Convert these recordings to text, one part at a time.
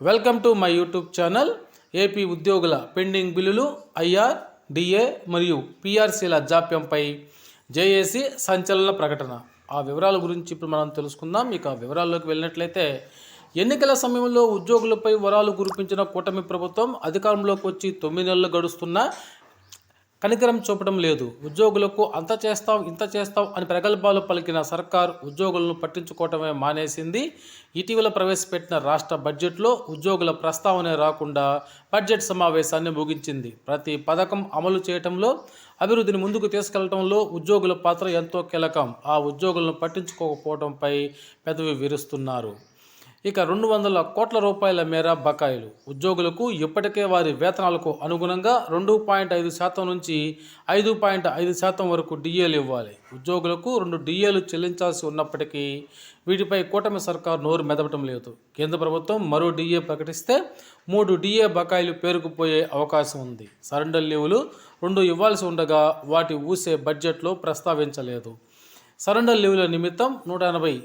Welcome to my YouTube channel. AP ఉద్యోగుల pending బిల్లులు IR DA మరియు పిఆర్సీల జాప్యంపై జేఏసీ సంచలన ప్రకటన. ఆ వివరాల గురించి ఇప్పుడు మనం తెలుసుకుందాం. ఇక వివరాల్లోకి వెళ్ళినట్లయితే ఎన్నికల సమయంలో ఉద్యోగులపై వరాలు కురిపించిన కూటమి ప్రభుత్వం అధికారంలోకి వచ్చి తొమ్మిది నెలలు గడుస్తున్నా కనికరం చూపడం లేదు. ఉద్యోగులకు అంత చేస్తాం ఇంత చేస్తాం అని ప్రగల్భాలు పలికిన సర్కార్ ఉద్యోగులను పట్టించుకోవటమే మానేసింది. ఇటీవల ప్రవేశపెట్టిన రాష్ట్ర బడ్జెట్లో ఉద్యోగుల ప్రస్తావనే రాకుండా బడ్జెట్ సమావేశాన్ని ముగించింది. ప్రతి పథకం అమలు చేయటంలో అభివృద్ధిని ముందుకు తీసుకెళ్ళడంలో ఉద్యోగుల పాత్ర ఎంతో కీలకం. ఆ ఉద్యోగులను పట్టించుకోకపోవడంపై పెదవి విరుస్తున్నారు. ఇక రెండు వందల కోట్ల రూపాయల మేర బకాయిలు. ఉద్యోగులకు ఇప్పటికే వారి వేతనాలకు అనుగుణంగా రెండు పాయింట్ ఐదు శాతం నుంచి ఐదు పాయింట్ ఐదు శాతం వరకు డిఏలు ఇవ్వాలి. ఉద్యోగులకు రెండు డిఏలు చెల్లించాల్సి ఉన్నప్పటికీ వీటిపై కూటమి సర్కార్ నోరు మెదపటం లేదు. కేంద్ర ప్రభుత్వం మరో డిఏ ప్రకటిస్తే మూడు డిఏ బకాయిలు పేరుకుపోయే అవకాశం ఉంది. సరెండర్ లీవులు రెండు ఇవ్వాల్సి ఉండగా వాటి ఊసే బడ్జెట్లో ప్రస్తావించలేదు. సరెండర్ లీవుల నిమిత్తం నూట ఎనభై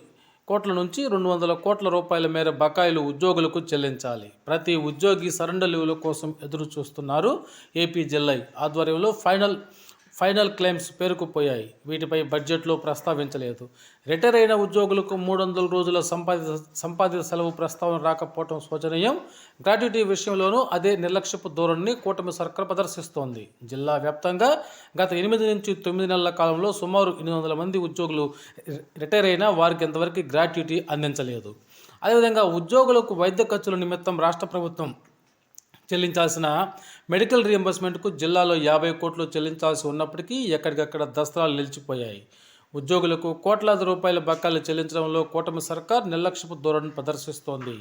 కోట్ల నుంచి రెండు వందల కోట్ల రూపాయల మేర బకాయిలు ఉద్యోగులకు చెల్లించాలి. ప్రతి ఉద్యోగి సరెండర్ లీవుల కోసం ఎదురు చూస్తున్నారు ఏపీ జిల్లై ఆధ్వర్యంలో ఫైనల్ ఫైనల్ క్లెయిమ్స్ పేరుకుపోయాయి. వీటిపై బడ్జెట్లో ప్రస్తావించలేదు. రిటైర్ అయిన ఉద్యోగులకు మూడు వందల రోజుల సంపాదిత సంపాదిత సెలవు ప్రస్తావన రాకపోవడం శోచనీయం. గ్రాట్యుటీ విషయంలోనూ అదే నిర్లక్ష్యపు ధోరణిని కూటమి సర్కార్ ప్రదర్శిస్తోంది. జిల్లా వ్యాప్తంగా గత ఎనిమిది నుంచి తొమ్మిది నెలల కాలంలో సుమారు ఎనిమిది వందల మంది ఉద్యోగులు రిటైర్ అయినా వారికి ఇంతవరకు గ్రాట్యుటీ అందించలేదు. అదేవిధంగా ఉద్యోగులకు వైద్య ఖర్చుల నిమిత్తం రాష్ట్ర ప్రభుత్వం చెల్లించాల్సిన మెడికల్ రియంబర్స్మెంట్కు జిల్లాలో యాభై కోట్లు చెల్లించాల్సి ఉన్నప్పటికీ ఎక్కడికక్కడ దసరాలు నిలిచిపోయాయి. ఉద్యోగులకు కోట్లాది రూపాయల బకాయిలు చెల్లించడంలో కూటమి సర్కార్ నిర్లక్ష్యపు ధోరణి ప్రదర్శిస్తోంది.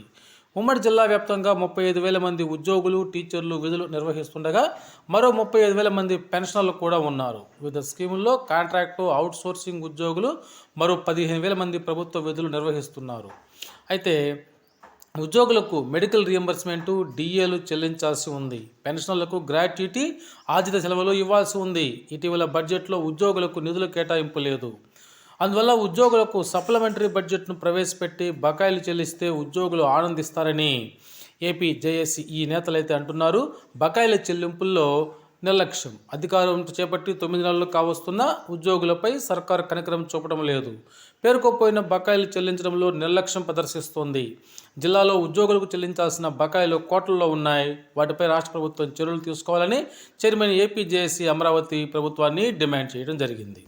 ఉమ్మడి జిల్లా వ్యాప్తంగా ముప్పై ఐదు వేల మంది ఉద్యోగులు టీచర్లు విధులు నిర్వహిస్తుండగా మరో ముప్పై ఐదు వేల మంది పెన్షనర్లు కూడా ఉన్నారు. వివిధ స్కీముల్లో కాంట్రాక్టు అవుట్సోర్సింగ్ ఉద్యోగులు మరో పదిహేను వేల మంది ప్రభుత్వ విధులు నిర్వహిస్తున్నారు. అయితే ఉద్యోగులకు మెడికల్ రియంబర్స్మెంటు డిఏలు చెల్లించాల్సి ఉంది. పెన్షన్లకు గ్రాట్యుటీ ఆర్థిక సెలవులు ఇవ్వాల్సి ఉంది. ఇటీవల బడ్జెట్లో ఉద్యోగులకు నిధుల కేటాయింపు లేదు. అందువల్ల ఉద్యోగులకు సప్లిమెంటరీ బడ్జెట్ను ప్రవేశపెట్టి బకాయిలు చెల్లిస్తే ఉద్యోగులు ఆనందిస్తారని ఏపీ జేఏసీ ఈ నేతలైతే అంటున్నారు. బకాయిల చెల్లింపుల్లో నిర్లక్ష్యం. అధికారం చేపట్టి తొమ్మిది నెలలు కావస్తున్న ఉద్యోగులపై సర్కారు కనికరం చూపడం లేదు. పేరుకోపోయిన బకాయిలు చెల్లించడంలో నిర్లక్ష్యం ప్రదర్శిస్తోంది. జిల్లాలో ఉద్యోగులకు చెల్లించాల్సిన బకాయిలు కోట్లలో ఉన్నాయి. వాటిపై రాష్ట్ర ప్రభుత్వం చర్యలు తీసుకోవాలని చైర్మన్ ఏపీజేఏసీ అమరావతి ప్రభుత్వాన్ని డిమాండ్ చేయడం జరిగింది.